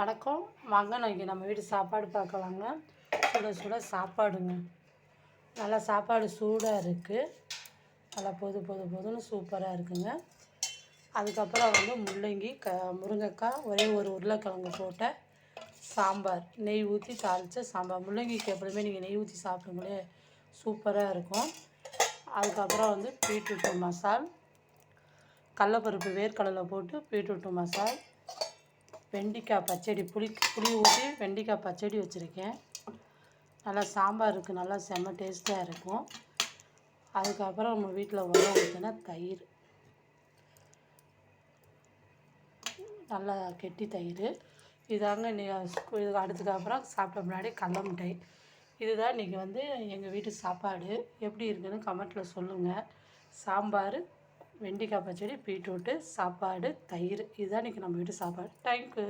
வணக்கம். வாங்க இன்றைக்கி நம்ம வீட்டு சாப்பாடு பார்க்கலாங்க. சுட சுட சாப்பாடுங்க. நல்லா சாப்பாடு சூடாக இருக்குது நல்லா பொது பொது பொதுன்னு சூப்பராக இருக்குங்க. அதுக்கப்புறம் வந்து முள்ளங்கி க முருங்கைக்காய் ஒரே ஒரு உருளைக்கிழங்கு போட்ட சாம்பார். நெய் ஊற்றி தாளித்த சாம்பார். முள்ளங்கிக்கு எப்பவுமே நீங்கள் நெய் ஊற்றி சாப்பிடுங்களே சூப்பராக இருக்கும். அதுக்கப்புறம் வந்து பீட்ரூட்டு மசால் கடலப்பருப்பு வேர்க்கடலை போட்டு பீட்ரூட்டு மசால் வெண்டிக்காய் பச்சடி புளி புளி ஊற்றி வெண்டிக்காய் பச்சடி வச்சுருக்கேன். நல்லா சாம்பாருக்கு நல்லா செம்ம டேஸ்ட்டாக இருக்கும். அதுக்கப்புறம் நம்ம வீட்டில் உரம் ஊற்றினா தயிர். நல்லா கெட்டி தயிர். இதாங்க நீ இது அடுத்ததுக்கப்புறம் சாப்பிட்ட முன்னாடி கடல மிட்டாய். இதுதான் இன்றைக்கி வந்து எங்கள் வீட்டு சாப்பாடு. எப்படி இருக்குதுன்னு கமெண்ட்டில் சொல்லுங்கள் சாம்பார் வெண்டிக்காய் பச்சடி பீட்ரூட்டு சாப்பாடு தயிர். இதுதான் இன்றைக்கி நம்ம வீட்டு சாப்பாடு. தேங்க்யூ